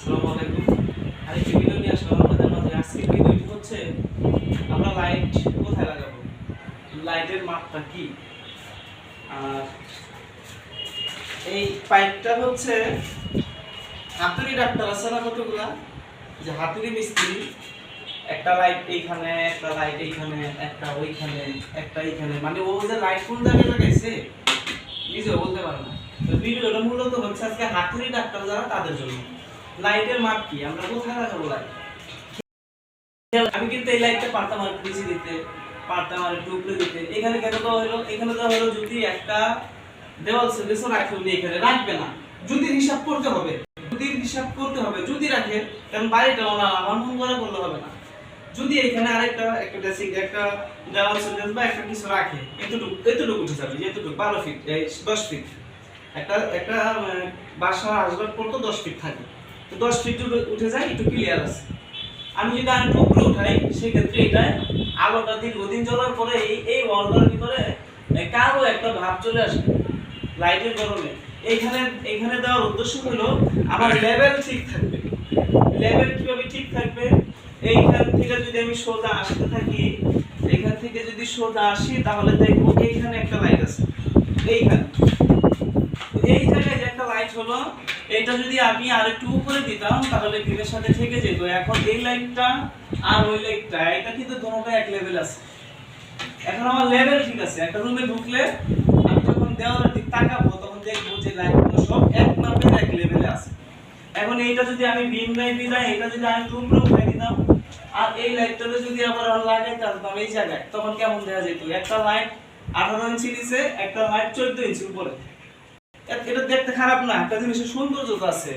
আসসালামু আলাইকুম। আরেকটি ভিডিও নিয়ে আসলাম, আপনাদের মাঝে ভিডিওটি হচ্ছে, আমরা লাইট কোথায় লাগাবো? লাইটের কি? আর এই পাইপটা হচ্ছে হাতুড়ি ডাক্তার আছে না যে হাতুড়ি মিস্ত্রি, একটা লাইট এইখানে, একটা লাইট এইখানে, একটা ওইখানে, একটা এইখানে। মানে ও যে লাইট কোন জায়গায় লাগাইছে, নিজেও বলতে পারে না। ভিডিওটা মূলত হচ্ছে আজকে হাতুড়ি ডাক্তার যারা, তাদের জন্য। লাইটের মাপ কি? আমরা কোথায় লাগাবো লাইট আমি কিন্তু এই লাইটটা পারতাম আর নিচে দিতে, পারতাম আর একটু উপরে দিতে। এখানে কেন দেওয়া হলো? এখানে দেওয়া হলো যদি একটা দেওয়াল সার্ভিসও রাখে উনি এখানে, রাখবে না। যদি হিসাব করতে হবে, যদি হিসাব করতে হবে, যদি রাখে, কারণ বাড়িটা ওনার আমার মন করে করলে হবে না। যদি এখানে আরেকটা, একটা ড্রেসিং একটা দেওয়াল সার্ভিস বা একটা কিছু রাখে, এতটুকু এতটুকু উঠে যাবে এতটুকু, বারো ফিট দশ ফিট একটা একটা বাসা আসবার পর তো দশ ফিট থাকে। তো দশ ফিট উঠে- যায়, একটু ক্লিয়ার আছে। আমি যদি আরেকটু উপরে উঠাই, সেক্ষেত্রে এটা আলোটা দীর্ঘদিন জ্বলার পরে এই এই ওয়ালটার ভিতরে কালো একটা ভাব চলে আসে লাইটের গরমে। এইখানে এইখানে দেওয়ার উদ্দেশ্য হলো, আমার লেভেল ঠিক থাকবে। লেভেল কীভাবে ঠিক থাকবে? এইখান থেকে যদি আমি সোজা আসতে থাকি, এইখান থেকে যদি সোজা আসি, তাহলে দেখব এইখানে একটা লাইট আছে। এইখানে। এই জায়গায় যে একটা লাইট হলো এটা যদি আমি আর একটু উপরে দিতাম, তাহলে বিমের সাথে থেকে যেত। এখন এই লাইটটা আর ওই লাইটটা এটা কিন্তু দুটোটা এক লেভেল আছে। এখন আমার লেভেল ঠিক আছে। একটা রুমে ঢুকলে আমি যখন দেওয়ালের দিক তাকাবো, তখন দেখব যে লাইটগুলো সব এক মাপের এক লেভেলে আছে। এখন এইটা যদি আমি বিম লাইন দিলাম এটা যদি আমি উপরে উঠাই দিতাম, আর এই লাইটটাতে যদি আবার লাগাইতাম এই জায়গায়, তখন কেমন দেখা যেত? একটা লাইট আঠারো ইঞ্চি নিচে, একটা লাইট চোদ্দ ইঞ্চি উপরে। এটা দেখতে খারাপ না একটা জিনিসের সৌন্দর্য আছে।